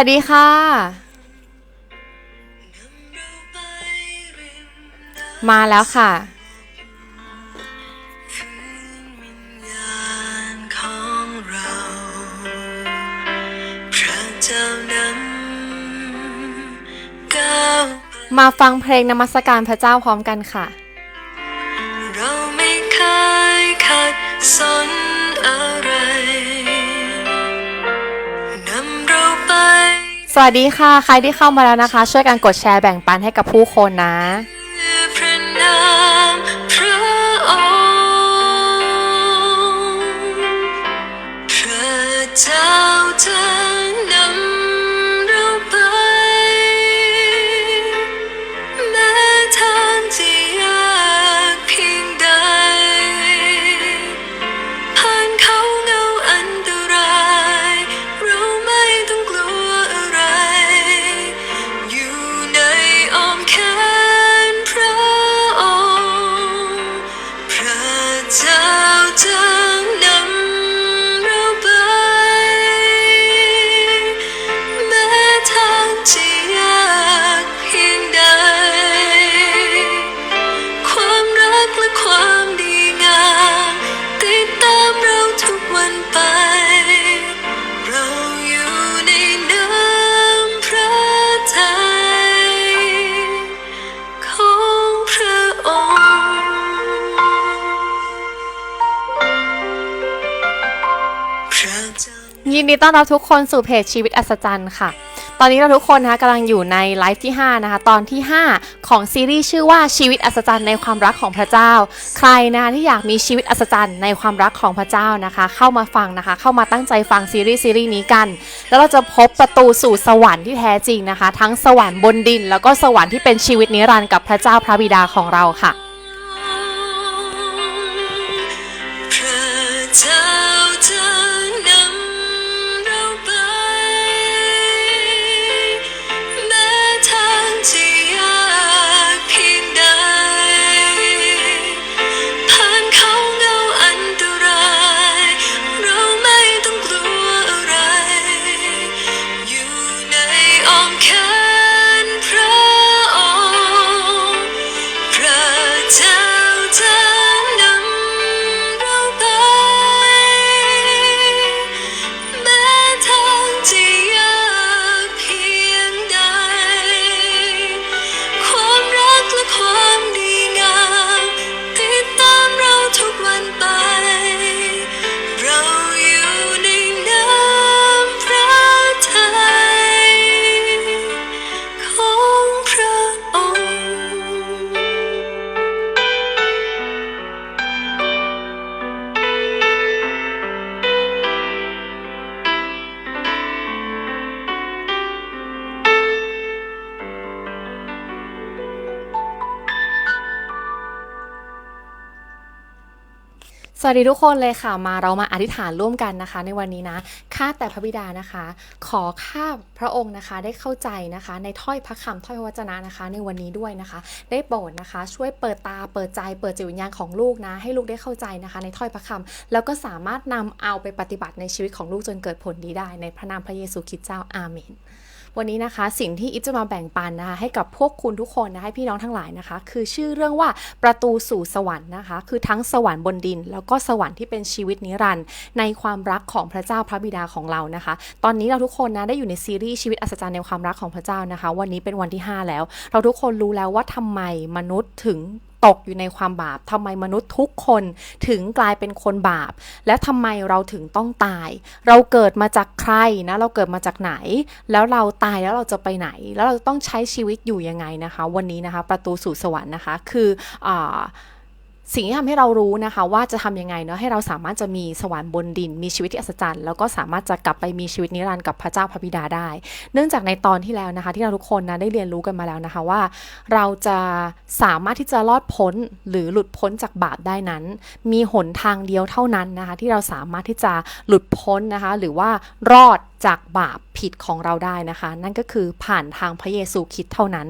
วัสดีค่ะ มาแล้วค่ะญาณของเราพระเจ้านำก้าวมาฟังเพลงนมัสการพระเจ้าพร้อมกันค่ะ เราไม่เคยขัดสน วัสดีค่ะ ใครที่เข้ามาแล้วนะคะ ช่วยกันกดแชร์แบ่งปันให้กับผู้คนนะเจ้าจะนำ ต้อนรับทุกคนสู่เพจชีวิตอัศจรรย์ค่ะ ตอนนี้เราทุกคนนะคะกำลังอยู่ในไลฟ์ที่ 5 นะคะ ตอนที่ 5 ของซีรีส์ชื่อว่าชีวิตอัศจรรย์ในความรักของพระเจ้า ใครนะคะที่อยากมีชีวิตอัศจรรย์ในความรักของพระเจ้านะคะ เข้ามาฟังนะคะ เข้ามาตั้งใจฟังซีรีส์ซีรีส์นี้กัน แล้วเราจะพบประตูสู่สวรรค์ที่แท้จริงนะคะ ทั้งสวรรค์บนดิน แล้วก็สวรรค์ที่เป็นชีวิตนิรันดร์กับพระเจ้าพระบิดาของเราค่ะ วัสดีทุกคนเลยค่ะมาเรามาอธิษฐานร่วมกันนะคะ ในวันนี้นะข้าแต่พระบิดานะคะ ขอข้าพระองค์นะคะได้เข้าใจนะคะ ในถ้อยพระคำถ้อยพระวจนะนะคะ ในวันนี้ด้วยนะคะ ได้โปรดนะคะ ช่วยเปิดตาเปิดใจเปิดจิตวิญญาณของลูกนะ ให้ลูกได้เข้าใจนะคะ ในถ้อยพระคำแล้วก็สามารถนำเอาไปปฏิบัติในชีวิตของลูกจนเกิดผลดีได้ ในพระนามพระเยซูคริสต์เจ้าอาเมน วันนี้นะคะ สิ่งที่อิฟจะมาแบ่งปันนะคะให้กับพวกคุณทุกคนนะให้พี่น้องทั้งหลายนะคะ คือชื่อเรื่องว่าประตูสู่สวรรค์นะคะ คือทั้งสวรรค์บนดิน แล้วก็สวรรค์ที่เป็นชีวิตนิรันดร์ในความรักของพระเจ้าพระบิดาของเรานะคะ ตอนนี้เราทุกคนนะได้อยู่ในซีรีส์ชีวิตอัศจรรย์ในความรักของพระเจ้านะคะ วันนี้เป็นวันที่ 5 แล้ว เราทุกคนรู้แล้วว่าทำไมมนุษย์ถึง ตกอยู่ในความบาปทำไมมนุษย์ทุกคนถึงกลายเป็นคนบาป และทำไมเราถึงต้องตาย เราเกิดมาจากใครนะ เราเกิดมาจากไหน แล้วเราตายแล้วเราจะไปไหน แล้วเราต้องใช้ชีวิตอยู่ยังไงนะคะ วันนี้นะคะ ประตูสู่สวรรค์นะคะ คืออา สิ่งที่ทำให้เรารู้นะคะว่าจะทำยังไงเนาะให้เราสามารถจะมีสวรรค์บนดิน มีชีวิตที่อัศจรรย์แล้วก็สามารถจะกลับไปมีชีวิตนิรันดร์กับพระเจ้าพระบิดาได้ เนื่องจากในตอนที่แล้วนะคะ ที่เราทุกคนนะได้เรียนรู้กันมาแล้วนะคะว่า เราจะสามารถที่จะรอดพ้นหรือหลุดพ้นจากบาปได้นั้น มีหนทางเดียวเท่านั้นนะคะ ที่เราสามารถที่จะหลุดพ้นนะคะ หรือว่ารอดจากบาปผิดของเราได้นะคะ นั่นก็คือผ่านทางพระเยซูคริดเท่านั้น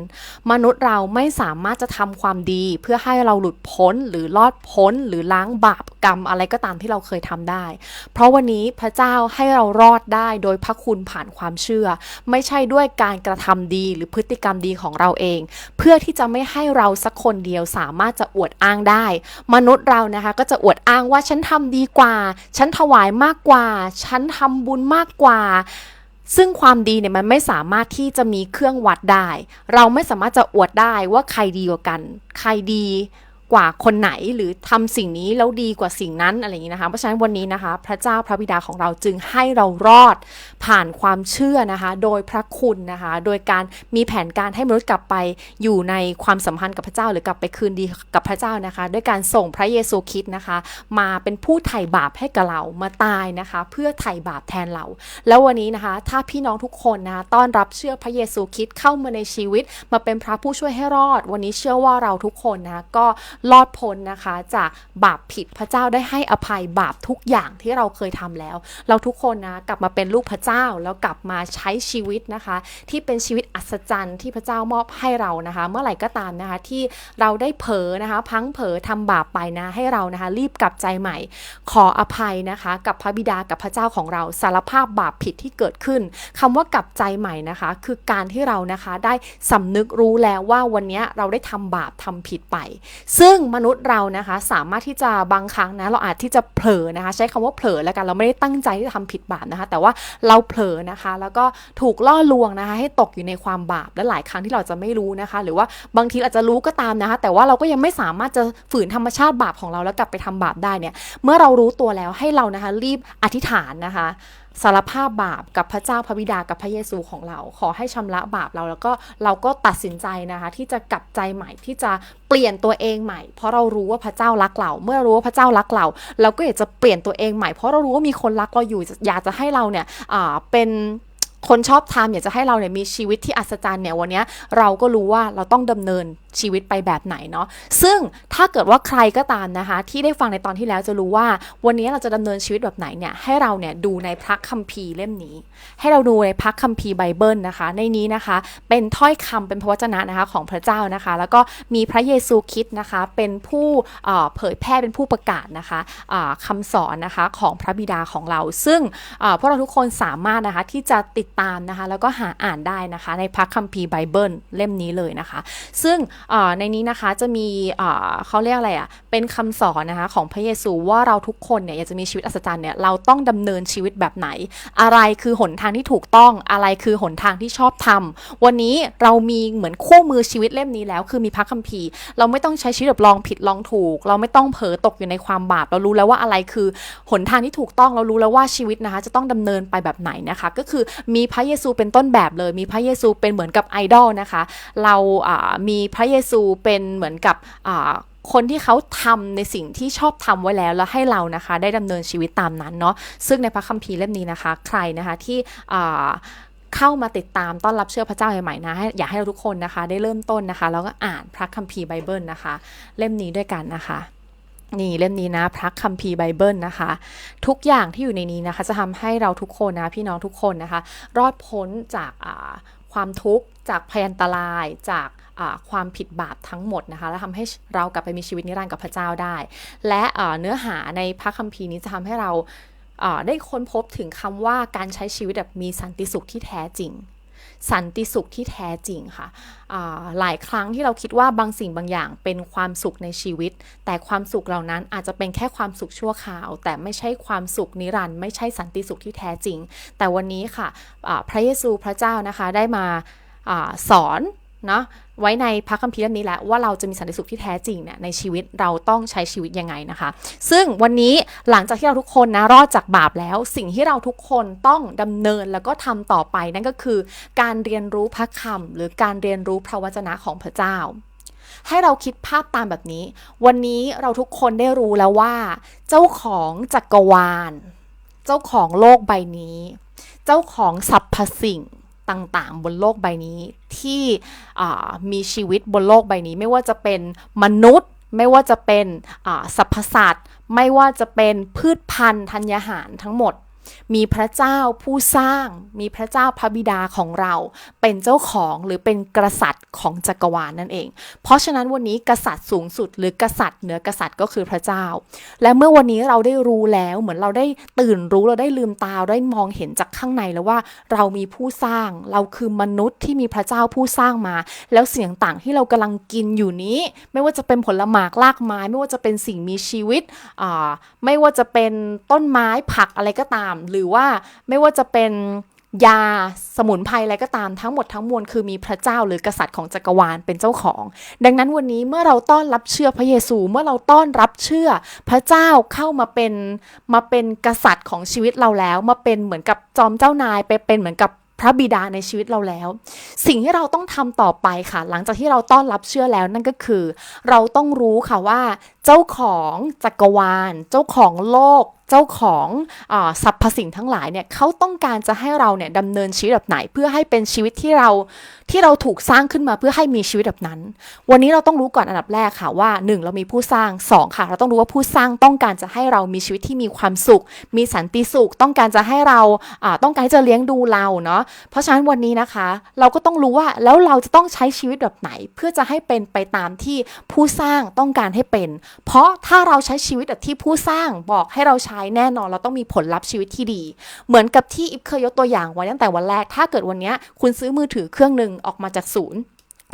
มนุษย์เราไม่สามารถจะทำความดีเพื่อให้เราหลุดพ้นหรือรอดพ้น หรือล้างบาปกรรมอะไรก็ตามที่เราเคยทำได้ เพราะวันนี้พระเจ้าให้เรารอดได้โดยพระคุณผ่านความเชื่อ ไม่ใช่ด้วยการกระทำดีหรือพฤติกรรมดีของเราเอง เพื่อที่จะไม่ให้เราสักคนเดียวสามารถจะอวดอ้างได้ มนุษย์เรานะคะก็จะอวดอ้างว่าฉันทำดีกว่า ฉันถวายมากกว่า ฉันทำบุญมากกว่าซึ่งความดีเนี่ยมันไม่สามารถที่จะมีเครื่องวัดได้ เราไม่สามารถจะอวดได้ว่าใครดีกว่ากัน ใครดีกว่าคนไหนหรือทำสิ่งนี้แล้วดีกว่าสิ่งนั้นอะไรอย่างนี้นะคะ เพราะฉะนั้นวันนี้นะคะ พระเจ้าพระบิดาของเราจึงให้เรารอดผ่านความเชื่อนะคะ โดยพระคุณนะคะ โดยการมีแผนการให้มนุษย์กลับไปอยู่ในความสัมพันธ์กับพระเจ้า หรือกลับไปคืนดีกับพระเจ้านะคะ ด้วยการส่งพระเยซูคริสต์นะคะ มาเป็นผู้ไถ่บาปให้กับเรามาตายนะคะ เพื่อไถ่บาปแทนเรา แล้ววันนี้นะคะ ถ้าพี่น้องทุกคนนะคะต้อนรับเชื่อพระเยซูคริสต์เข้ามาในชีวิต มาเป็นพระผู้ช่วยให้รอด วันนี้เชื่อว่าเราทุกคนนะก็รอดพ้นนะคะ จากบาปผิดพระเจ้าได้ให้อภัยบาปทุกอย่างที่เราเคยทำแล้ว เราทุกคนนะกลับมาเป็นลูกพระเจ้าแล้วกลับมาใช้ชีวิตนะคะ ที่เป็นชีวิตอัศจรรย์ที่พระเจ้ามอบให้เรานะคะ เมื่อไหร่ก็ตามนะคะที่เราได้เผลอนะคะพังเผลอทำบาปไปนะให้เรานะคะรีบกลับใจใหม่ ขออภัยนะคะ กับพระบิดากับพระเจ้าของเราสารภาพบาปผิดที่เกิดขึ้นคำว่ากลับใจใหม่นะคะ คือการที่เรานะคะได้สำนึกรู้แล้วว่าวันนี้เราได้ทำบาปทำผิดไป ซึ่งมนุษย์เรานะคะสามารถที่จะบางครั้งนะเราอาจที่จะเผลอนะคะ ใช้คำว่าเผลอแล้วกันเราไม่ได้ตั้งใจที่จะทำผิดบาปนะคะ แต่ว่าเราเผลอนะคะ แล้วก็ถูกล่อลวงนะคะ ให้ตกอยู่ในความบาปและหลายครั้งที่เราจะไม่รู้นะคะ หรือว่าบางทีอาจจะรู้ก็ตามนะคะ แต่ว่าเราก็ยังไม่สามารถจะฝืนธรรมชาติบาปของเราแล้วกลับไปทำบาปได้เนี่ยเมื่อเรารู้ตัวแล้วให้เรานะคะรีบอธิษฐานนะคะ สารภาพบาปกับพระเจ้าพระบิดากับพระเยซูของเรา ขอให้ชำระบาปเราแล้วก็เราก็ตัดสินใจนะคะ ที่จะกลับใจใหม่ที่จะเปลี่ยนตัวเองใหม่ เพราะเรารู้ว่าพระเจ้ารักเรา เมื่อรู้ว่าพระเจ้ารักเรา เราก็อยากจะเปลี่ยนตัวเองใหม่เพราะเรารู้ว่ามีคนรักเราอยู่อยากจะให้เราเนี่ยเป็น คนชอบทำอยากจะให้เราเนี่ยมีชีวิตที่อัศจรรย์เนี่ยวันนี้เราก็รู้ว่าเราต้องดำเนินชีวิตไปแบบไหนเนาะซึ่งถ้าเกิดว่าใครก็ตามนะคะ ที่ได้ฟังในตอนที่แล้วจะรู้ว่า วันนี้เราจะดำเนินชีวิตแบบไหนเนี่ยให้เราเนี่ยดูในพระคัมภีร์เล่มนี้ ให้เราดูในพระคัมภีร์ไบเบิลนะคะ ในนี้นะคะ เป็นถ้อยคำเป็นพระวจนะนะคะของพระเจ้านะคะ แล้วก็มีพระเยซูคริสต์นะคะ เป็นผู้เผยแพร่เป็นผู้ประกาศนะคะอ่าคำสอนนะคะของพระบิดาของเรา ซึ่งพวกเราทุกคนสามารถนะคะที่จะติดตามนะคะ แล้วก็หาอ่านได้นะคะ ในพระคัมภีร์ไบเบิลเล่มนี้เลยนะคะ ซึ่งในนี้นะคะจะมีเขาเรียกอะไรอะ่ะเป็นคำสอนนะคะของพระเยซูว่าเราทุกคนเนี่ยอยากจะมีชีวิตอัศจรรย์เนี่ยเราต้องดำเนินชีวิตแบบไหน อะไรคือหนทางที่ถูกต้องอะไรคือหนทางที่ชอบทำวันนี้เรามีเหมือนคู่มือชีวิตเล่มนี้แล้ว คือมีพระคัมภีร์ เราไม่ต้องใช้ชีวิตแบบลองผิดลองถูก เราไม่ต้องเผลอตกอยู่ในความบาปเรารู้แล้วว่าอะไรคือหนทางที่ถูกต้องเรารู้แล้วว่าชีวิตนะคะ จะต้องดำเนินไปแบบไหนนะคะ ก็คือมีพระเยซูเป็นต้นแบบเลย มีพระเยซูเป็นเหมือนกับไอดอลนะคะ เรามีพระเยซูเป็นเหมือนกับคนที่เขาทำในสิ่งที่ชอบทำไว้แล้วแล้วให้เรานะคะ ได้ดำเนินชีวิตตามนั้นเนาะซึ่งในพระคัมภีร์เล่มนี้นะคะ ใครนะคะที่เข้ามาติดตามต้อนรับเชื่อพระเจ้าใหม่ๆนะอยากให้เราทุกคนนะคะ ได้เริ่มต้นนะคะ แล้วก็อ่านพระคัมภีร์ไบเบิลนะคะ เล่มนี้ด้วยกันนะคะ นี่เล่มนี้นะพระคัมภีร์ไบเบิลนะคะ ทุกอย่างที่อยู่ในนี้นะคะ จะทำให้เราทุกคนนะพี่น้องทุกคนนะคะ รอดพ้นจากความทุกข์จากพยันตรายจากความผิดบาปทั้งหมดนะคะ และทำให้เรากลับไปมีชีวิตนิรันดร์กับพระเจ้าได้ และเนื้อหาในพระคัมภีร์นี้จะทำให้เราอ่าได้ค้นพบถึงคำว่าการใช้ชีวิตแบบมีสันติสุขที่แท้จริง สันติสุขที่แท้จริงค่ะหลายครั้งที่เราคิดว่าบางสิ่งบางอย่างเป็นความสุขในชีวิต แต่ความสุขเหล่านั้นอาจจะเป็นแค่ความสุขชั่วคราว แต่ไม่ใช่ความสุขนิรันดร์ไม่ใช่สันติสุขที่แท้จริง แต่วันนี้ค่ะะพระเยซูพระเจ้านะคะได้มาอาสอน เนาะไว้ในพระคัมภีร์เล่มนี้แหละว่าเราจะมีสันติสุขที่แท้จริงเนี่ยในชีวิตเราต้องใช้ชีวิตยังไงนะคะ ซึ่งวันนี้หลังจากที่เราทุกคนนะรอดจากบาปแล้ว สิ่งที่เราทุกคนต้องดำเนินแล้วก็ทำต่อไปนั่นก็คือ การเรียนรู้พระคำหรือการเรียนรู้พระวจนะของพระเจ้า ให้เราคิดภาพตามแบบนี้ วันนี้เราทุกคนได้รู้แล้วว่า เจ้าของจักรวาล เจ้าของโลกใบนี้ เจ้าของสรรพสิ่ง ต่างๆ บนโลกใบนี้ที่มีชีวิตบนโลกใบนี้ ไม่ว่าจะเป็นมนุษย์ ไม่ว่าจะเป็นสรรพสัตว์ ไม่ว่าจะเป็นพืชพันธุ์ธัญญาหารทั้งหมด มีพระเจ้าผู้สร้าง มีพระเจ้าพระบิดาของเรา เป็นเจ้าของหรือเป็นกษัตริย์ของจักรวาลนั่นเอง เพราะฉะนั้นวันนี้กษัตริย์สูงสุด หรือกษัตริย์เหนือกษัตริย์ก็คือพระเจ้า และเมื่อวันนี้เราได้รู้แล้วเหมือนเราได้ตื่นรู้เราได้ลืมตาได้มองเห็นจากข้างในแล้วว่า เรามีผู้สร้าง เราคือมนุษย์ที่มีพระเจ้าผู้สร้างมา แล้วเสียงต่างที่เรากำลังกินอยู่นี้ ไม่ว่าจะเป็นผลหมากลากไม้ ไม่ว่าจะเป็นสิ่งมีชีวิตอ่าไม่ว่าจะเป็นต้นไม้ผักอะไรก็ตามหรือว่าไม่ว่าจะเป็นยาสมุนไพรอะไรก็ตามทั้งหมดทั้งมวลคือมีพระเจ้าหรือกษัตริย์ของจักรวาลเป็นเจ้าของ ดังนั้นวันนี้เมื่อเราต้อนรับเชื่อพระเยซูเมื่อเราต้อนรับเชื่อ พระเจ้าเข้ามาเป็นมาเป็นกษัตริย์ของชีวิตเราแล้ว มาเป็นเหมือนกับจอมเจ้านายไปเป็นเหมือนกับพระบิดาในชีวิตเราแล้ว สิ่งที่เราต้องทำต่อไปค่ะ หลังจากที่เราต้อนรับเชื่อแล้วนั่นก็คือ เราต้องรู้ค่ะว่า เจ้าของจักรวาล เจ้าของโลก เจ้าของอสรรพสิ่งทั้งหลายเนี่ยเขาต้องการจะให้เราเนี่ยดำเนินชีวิตแบบไหน เพื่อให้เป็นชีวิตที่เราที่เราถูกสร้างขึ้นมาเพื่อให้มีชีวิตแบบนั้น วันนี้เราต้องรู้ก่อนอันดับแรกค่ะว่า 1 เรามีผู้สร้าง 2 ค่ะ เราต้องรู้ว่าผู้สร้างต้องการจะให้เรามีชีวิตที่มีความสุข มีสันติสุข ต้องการจะให้เราอ่าต้องการที่จะเลี้ยงดูเราเนาะเพราะฉะนั้นวันนี้นะคะ เราก็ต้องรู้ว่าแล้วเราจะต้องใช้ชีวิตแบบไหน เพื่อจะให้เป็นไปตามที่ผู้สร้างต้องการให้เป็น เพราะถ้าเราใช้ชีวิตแบบที่ผู้สร้างบอกให้เราใช้แน่นอนเราต้องมีผลลัพธ์ชีวิตที่ดี เหมือนกับที่อิฟเคยยกตัวอย่างไว้ตั้งแต่วันแรก ถ้าเกิดวันนี้คุณซื้อมือถือเครื่องหนึ่งออกมาจากศูนย์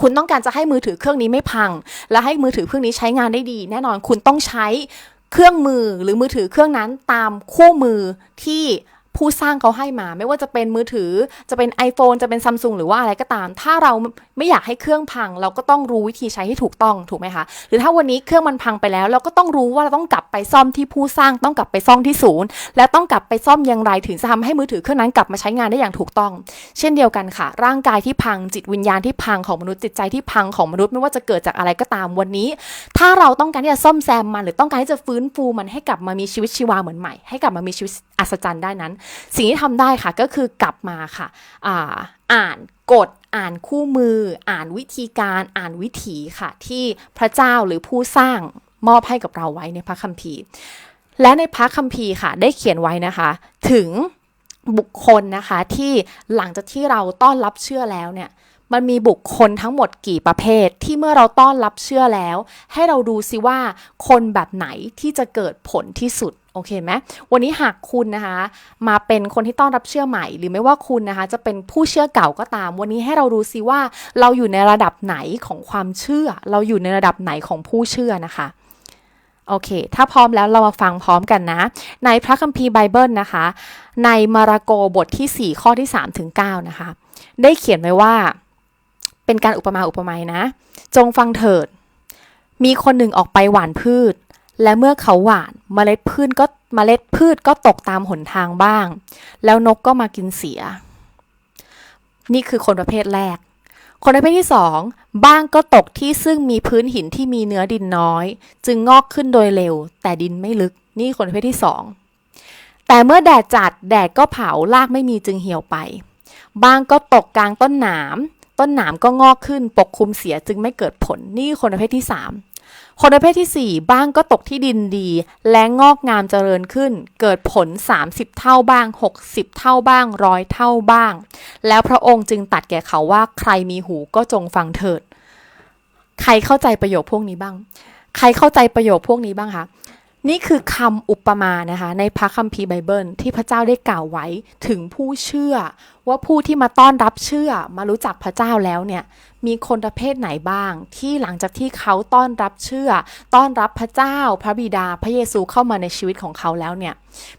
คุณต้องการจะให้มือถือเครื่องนี้ไม่พัง และให้มือถือเครื่องนี้ใช้งานได้ดี แน่นอนคุณต้องใช้เครื่องมือหรือมือถือเครื่องนั้นตามคู่มือที่ ผู้สร้างเขาให้มา ไม่ว่าจะเป็นมือถือ จะเป็น iPhone จะเป็นซัมซุงหรือว่าอะไรก็ตาม ถ้าเราไม่อยากให้เครื่องพัง เราก็ต้องรู้วิธีใช้ให้ถูกต้องถูกไหมคะ หรือถ้าวันนี้เครื่องมันพังไปแล้ว เราก็ต้องรู้ว่าเราต้องกลับไปซ่อมที่ผู้สร้างต้องกลับไปซ่อมที่ศูนย์ และต้องกลับไปซ่อมอย่างไรถึงจะทำให้มือถือเครื่องนั้นกลับมาใช้งานได้อย่างถูกต้อง เช่นเดียวกันค่ะ ร่างกายที่พังจิตวิญญาณที่พังของมนุษย์จิตใจที่พังของมนุษย์ไม่ว่าจะเกิดจากอะไรก็ตามวันนี้ ถ้าเราต้องการที่จะซ่อมแซมมัน หรือต้องการที่จะฟื้นฟูมันให้กลับมามีชีวิตชีวาเหมือนใหม่ให้กลับมามีชีวิตอัศจรรย์ได้นั้นสิ่งที่ทำได้ค่ะก็คือกลับมาค่ะอ่าอ่านกฎอ่านคู่มือ อ่านวิธีการอ่านวิถีค่ะ ที่พระเจ้าหรือผู้สร้างมอบให้กับเราไว้ในพระคัมภีร์ และในพระคัมภีร์ค่ะ ได้เขียนไว้นะคะ ถึงบุคคลนะคะที่หลังจากที่เราต้อนรับเชื่อแล้วเนี่ยมันมีบุคคลทั้งหมดกี่ประเภท ที่เมื่อเราต้อนรับเชื่อแล้ว ให้เราดูซิว่าคนแบบไหนที่จะเกิดผลที่สุด โอเคไหมวันนี้หากคุณนะคะ มาเป็นคนที่ต้อนรับเชื่อใหม่ หรือไม่ว่าคุณนะคะ จะเป็นผู้เชื่อเก่าก็ตาม วันนี้ให้เราดูซิว่าเราอยู่ในระดับไหนของความเชื่อ เราอยู่ในระดับไหนของผู้เชื่อนะคะโอเค ถ้าพร้อมแล้วเรามาฟังพร้อมกันนะ ในพระคัมภีร์ไบเบิลนะคะ ในมาระโกบทที่ 4 ข้อที่3ถึง9นะคะ ได้เขียนไว้ว่า เป็นการอุปมาอุปไมยนะ จงฟังเถิด มีคนหนึ่งออกไปหว่านพืช และเมื่อเขาหวานเมล็ดพืชก็เมล็ดพืชก็ตกตามหนทางบ้าง แล้วนกก็มากินเสีย นี่คือคนประเภทแรก คนประเภทที่สองบ้างก็ตกที่ซึ่งมีพื้นหินที่มีเนื้อดินน้อย จึงงอกขึ้นโดยเร็ว แต่ดินไม่ลึก นี่คนประเภทที่สองแต่เมื่อแดดจัดแดดก็เผารากไม่มีจึงเหี่ยวไปบ้างก็ตกกลางต้นหนาม ต้นหนามก็งอกขึ้นปกคลุมเสียจึงไม่เกิดผลนี่คนประเภทที่สาม คนประเภทที่ 4 บ้างก็ตกที่ดินดี และงอกงามเจริญขึ้น เกิดผล 30 เท่าบ้าง 60 เท่าบ้างร้อยเท่าบ้าง แล้วพระองค์จึงตัดแก่เขาว่าใครมีหูก็จงฟังเถิด ใครเข้าใจประโยคพวกนี้บ้าง ใครเข้าใจประโยคพวกนี้บ้างคะนี่คือคำอุปมานะคะในพระคัมภีร์ไบเบิลที่พระเจ้าได้กล่าวไว้ถึงผู้เชื่อว่าผู้ที่มาต้อนรับเชื่อมารู้จักพระเจ้าแล้วเนี่ยมีคนประเภทไหนบ้าง ที่หลังจากที่เขาต้อนรับเชื่อ ต้อนรับพระเจ้า พระบิดาพระเยซูเข้ามาในชีวิตของเขาแล้วเนี่ย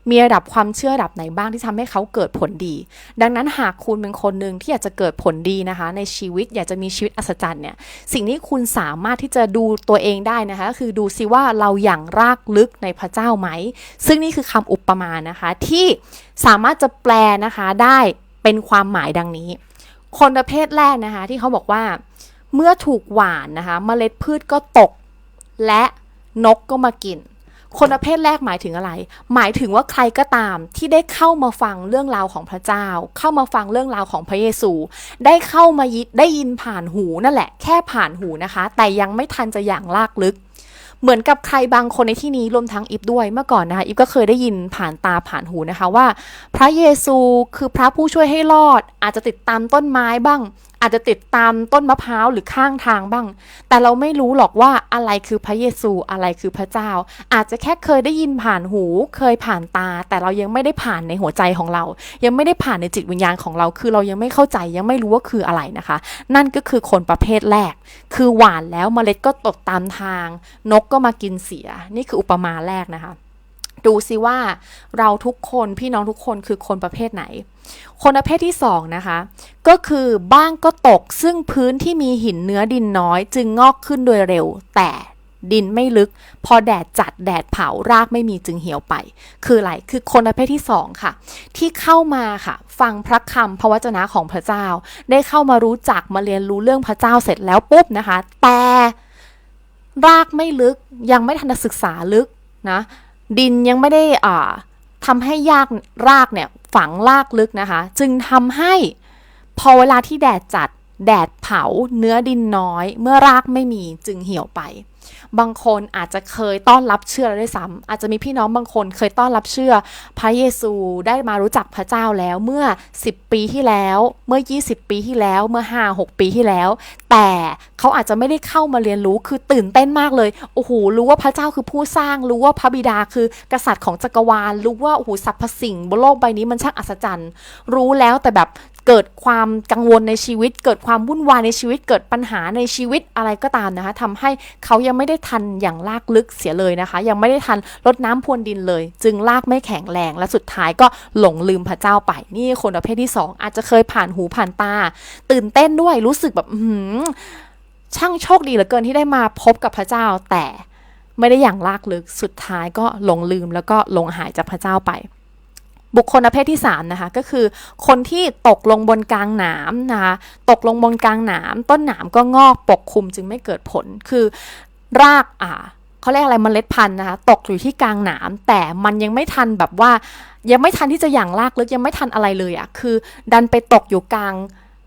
มีระดับความเชื่อระดับไหนบ้างที่ทำให้เขาเกิดผลดี ดังนั้นหากคุณเป็นคนหนึ่งที่อยากจะเกิดผลดีนะคะ ในชีวิตอยากจะมีชีวิตอัศจรรย์เนี่ยสิ่งที่คุณสามารถที่จะดูตัวเองได้นะคะก็คือดูซิว่าเราอย่างรากลึกในพระเจ้าไหม ซึ่งนี่คือคำอุปมานะคะที่สามารถจะแปลนะคะได้ เป็นความหมายดังนี้ คนประเภทแรกนะคะ ที่เขาบอกว่า เมื่อถูกหวานนะคะเมล็ดพืชก็ตก และนกก็มากิน คนประเภทแรกหมายถึงอะไร หมายถึงว่าใครก็ตามที่ได้เข้ามาฟังเรื่องราวของพระเจ้า เข้ามาฟังเรื่องราวของพระเยซู ได้เข้ามายิได้ยินผ่านหูนั่นแหละ แค่ผ่านหูนะคะ แต่ยังไม่ทันจะอย่างลากลึก เหมือนกับใครบางคนในที่นี้รวมทั้งอิฟด้วยเมื่อก่อนนะคะอิฟก็เคยได้ยินผ่านตาผ่านหูนะคะว่า พระเยซูคือพระผู้ช่วยให้รอด อาจจะติดตามต้นไม้บ้าง อาจจะติดตามต้นมะพร้าวหรือข้างทางบ้าง แต่เราไม่รู้หรอกว่าอะไรคือพระเยซูอะไรคือพระเจ้า อาจจะแค่เคยได้ยินผ่านหู เคยผ่านตา แต่เรายังไม่ได้ผ่านในหัวใจของเรา ยังไม่ได้ผ่านในจิตวิญญาณของเรา คือเรายังไม่เข้าใจยังไม่รู้ว่าคืออะไรนะคะ นั่นก็คือคนประเภทแรก คือหวานแล้วเมล็ดก็ตกตามทาง นกก็มากินเสีย นี่คืออุปมาแรกนะคะ ดูซิว่าเราทุกคนพี่น้องทุกคนคือคนประเภทไหน คนประเภทที่สองนะคะ ก็คือบ้างก็ตกซึ่งพื้นที่มีหินเนื้อดินน้อย จึงงอกขึ้นโดยเร็ว แต่ดินไม่ลึก พอแดดจัดแดดเผารากไม่มีจึงเหี่ยวไป คืออะไรคือคนประเภทที่สองค่ะ ที่เข้ามาค่ะ ฟังพระคำพระวจนะของพระเจ้า ได้เข้ามารู้จักมาเรียนรู้เรื่องพระเจ้าเสร็จแล้วปุ๊บนะคะ แต่รากไม่ลึกยังไม่ทันศึกษาลึกนะดินยังไม่ได้อ่าทำให้ยากรากเนี่ย ฝังรากลึกนะคะ จึงทำให้พอเวลาที่แดดจัดแดดเผาเนื้อดินน้อย เมื่อรากไม่มีจึงเหี่ยวไป บางคนอาจจะเคยต้อนรับเชื่อแล้วด้วยซ้ำอาจจะมีพี่น้องบางคนเคยต้อนรับเชื่อ พระเยซูได้มารู้จักพระเจ้าแล้วเมื่อ 10 ปีที่แล้ว เมื่อ 20 ปีที่แล้วเมื่อ 5 6 ปีที่แล้ว แต่เขาอาจจะไม่ได้เข้ามาเรียนรู้คือตื่นเต้นมากเลยโอ้โหรู้ว่าพระเจ้าคือผู้สร้างรู้ว่าพระบิดาคือกษัตริย์ของจักรวาล รู้ว่าโอ้โหสรรพสิ่งบนโลกใบนี้มันช่างอัศจรรย์ รู้แล้วแต่แบบ เกิดความกังวลในชีวิต เกิดความวุ่นวายในชีวิต เกิดปัญหาในชีวิตอะไรก็ตามนะคะทำให้เขายังไม่ได้ทันอย่างลากลึกเสียเลยนะคะ ยังไม่ได้ทันลดน้ำพรวนดินเลย จึงลากไม่แข็งแรง และสุดท้ายก็หลงลืมพระเจ้าไป นี่คนประเภทที่สองอาจจะเคยผ่านหูผ่านตา ตื่นเต้นด้วยรู้สึกแบบหือช่างโชคดีเหลือเกินที่ได้มาพบกับพระเจ้าแต่ไม่ได้อย่างลากลึกสุดท้ายก็หลงลืมแล้วก็หลงหายจากพระเจ้าไป บุคคลประเภทที่3นะคะก็คือคนที่ตกลงบนกลางหนามนะคะตกลงบนกลางหนามต้นหนามก็งอกปกคลุมจึงไม่เกิดผลคือรากอ่าเขาเรียกอะไรเมล็ดพันธุ์นะคะตกอยู่ที่กลางหนามแต่มันยังไม่ทันแบบว่า ยังไม่ทันที่จะอย่างลากลึกยังไม่ทันอะไรเลยอะ่ะคือ ดันไปตกอยู่กลาง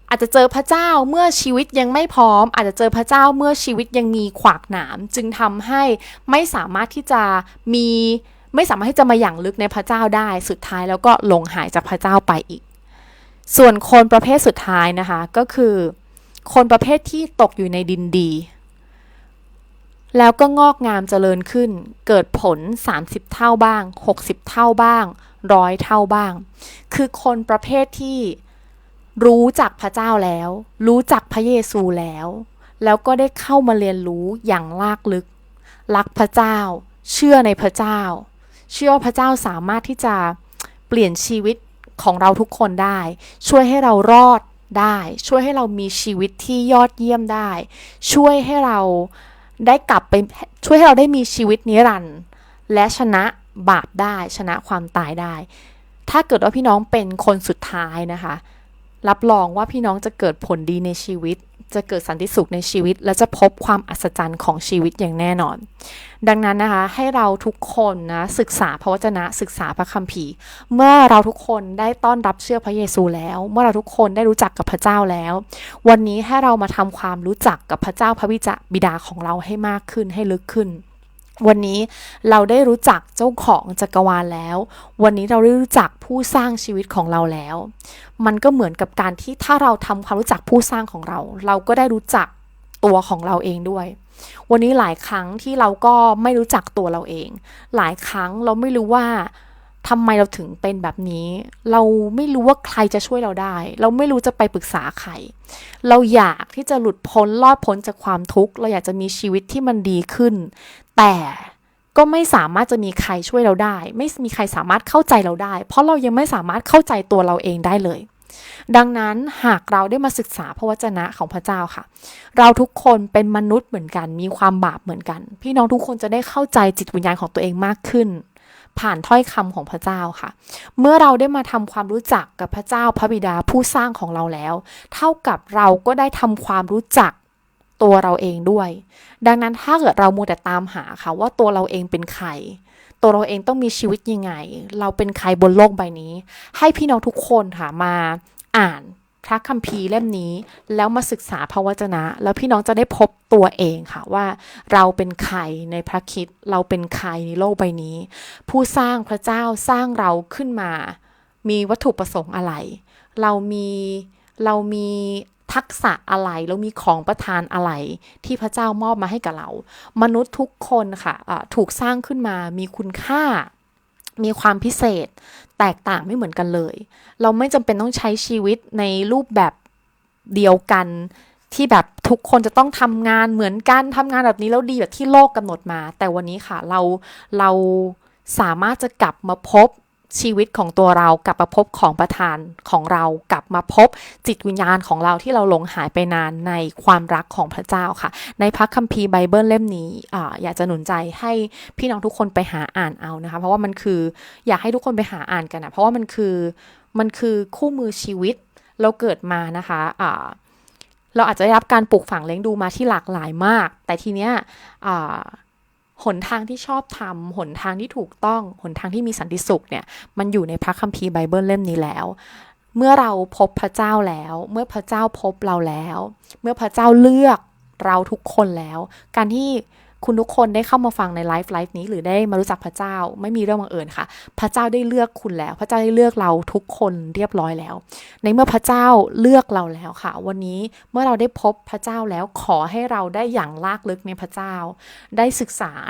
อาจจะเจอพระเจ้าเมื่อชีวิตยังไม่พร้อม อาจจะเจอพระเจ้าเมื่อชีวิตยังมีขวากหนาม จึงทำให้ไม่สามารถที่จะมี ไม่สามารถที่จะมาอย่างลึกในพระเจ้าได้ สุดท้ายแล้วก็หลงหายจากพระเจ้าไปอีก ส่วนคนประเภทสุดท้ายนะคะก็คือ คนประเภทที่ตกอยู่ในดินดี แล้วก็งอกงามเจริญขึ้น เกิดผล 30 เท่าบ้าง 60 เท่าบ้างร้อยเท่าบ้าง คือคนประเภทที่รู้จักพระเจ้าแล้ว รู้จักพระเยซูแล้ว แล้วก็ได้เข้ามาเรียนรู้อย่างลากลึก รักพระเจ้า เชื่อในพระเจ้า เชื่อว่าพระเจ้าสามารถที่จะเปลี่ยนชีวิตของเราทุกคนได้ ช่วยให้เรารอดได้ ช่วยให้เรามีชีวิตที่ยอดเยี่ยมได้ ช่วยให้เราได้กลับไปช่วยให้เราได้มีชีวิตนิรันดร์และชนะบาปได้ ชนะความตายได้ ถ้าเกิดว่าพี่น้องเป็นคนสุดท้ายนะคะ รับรองว่าพี่น้องจะเกิดผลดีในชีวิต จะเกิดสันติสุขในชีวิต และจะพบความอัศจรรย์ของชีวิตอย่างแน่นอน ดังนั้นนะคะให้เราทุกคนนะศึกษาพระวจนะศึกษาพระคัมภีร์ เมื่อเราทุกคนได้ต้อนรับเชื่อพระเยซูแล้ว เมื่อเราทุกคนได้รู้จักกับพระเจ้าแล้ว วันนี้ให้เรามาทำความรู้จักกับพระเจ้าพระวิจบิดาของเราให้มากขึ้นให้ลึกขึ้น วันนี้เราได้รู้จักเจ้าของจักรวาลแล้ว วันนี้เราได้รู้จักผู้สร้างชีวิตของเราแล้ว มันก็เหมือนกับการที่ถ้าเราทำความรู้จักผู้สร้างของเรา เราก็ได้รู้จักตัวของเราเองด้วย วันนี้หลายครั้งที่เราก็ไม่รู้จักตัวเราเอง หลายครั้งเราไม่รู้ว่า ทำไมเราถึงเป็นแบบนี้ เราไม่รู้ว่าใครจะช่วยเราได้ เราไม่รู้จะไปปรึกษาใคร เราอยากที่จะหลุดพ้นรอดพ้นจากความทุกข์ เราอยากจะมีชีวิตที่มันดีขึ้น แต่ก็ไม่สามารถจะมีใครช่วยเราได้ ไม่มีใครสามารถเข้าใจเราได้ เพราะเรายังไม่สามารถเข้าใจตัวเราเองได้เลย ดังนั้นหากเราได้มาศึกษาพระวจนะของพระเจ้าค่ะ เราทุกคนเป็นมนุษย์เหมือนกัน มีความบาปเหมือนกัน พี่น้องทุกคนจะได้เข้าใจจิตวิญญาณของตัวเองมากขึ้น ผ่านถ้อยคำของพระเจ้าค่ะ เมื่อเราได้มาทำความรู้จักกับพระเจ้าพระบิดาผู้สร้างของเราแล้ว เท่ากับเราก็ได้ทำความรู้จักตัวเราเองด้วย ดังนั้นถ้าเกิดเรามัวแต่ตามหาค่ะว่าตัวเราเองเป็นใคร ตัวเราเองต้องมีชีวิตยังไง เราเป็นใครบนโลกใบนี้ ให้พี่น้องทุกคนค่ะมาอ่าน ระคัมภีร์เล่มนี้ แล้วมาศึกษาพระวจนะ แล้วพี่น้องจะได้พบตัวเองค่ะว่า เราเป็นใครในพระคิดเราเป็นใครในโลกใบนี้ ผู้สร้างพระเจ้าสร้างเราขึ้นมา มีวัตถุประสงค์อะไร เรามีเรามีทักษะอะไรเรามีของประทานอะไรที่พระเจ้ามอบมาให้กับเรา มนุษย์ทุกคนค่ะอ่าถูกสร้างขึ้นมามีคุณค่า มีความพิเศษ แตกต่างไม่เหมือนกันเลย เราไม่จำเป็นต้องใช้ชีวิตในรูปแบบเดียวกันที่แบบทุกคนจะต้องทำงานเหมือนกันทำงานแบบนี้แล้วดีแบบที่โลกกำหนดมา แต่วันนี้ค่ะเราเราสามารถจะกลับมาพบ ชีวิตของตัวเรากลับมาพบของประทานของเรากลับมาพบจิตวิญญาณของเราที่เราหลงหายไปนานในความรักของพระเจ้าค่ะ ในพระคัมภีร์ไบเบิลเล่มนี้ออยากจะหนุนใจให้พี่น้องทุกคนไปหาอ่านเอานะคะ เพราะว่ามันคืออยากให้ทุกคนไปหาอ่านกันนะเพราะว่ามันคือมันคือคู่มือชีวิตเราเกิดมานะคะอ่าเราอาจจะได้รับการปลูกฝังเลี้ยงดูมาที่หลากหลายมาก แต่ทีเนี้ยอ่า หนทางที่ชอบทำหนทางที่ถูกต้อง หนทางที่มีสันติสุขเนี่ย มันอยู่ในพระคัมภีร์ไบเบิลเล่มนี้แล้ว เมื่อเราพบพระเจ้าแล้ว เมื่อพระเจ้าพบเราแล้ว เมื่อพระเจ้าเลือกเราทุกคนแล้ว การที่คุณทุกคนได้เข้ามาฟังในไลฟ์ไลฟ์นี้หรือได้มารู้จักพระเจ้าไม่มีเรื่องบังเอิญค่ะ พระเจ้าได้เลือกคุณแล้ว พระเจ้าได้เลือกเราทุกคนเรียบร้อยแล้ว ในเมื่อพระเจ้าเลือกเราแล้วค่ะ วันนี้เมื่อเราได้พบพระเจ้าแล้วขอให้เราได้อย่างลากลึกในพระเจ้า ได้ศึกษา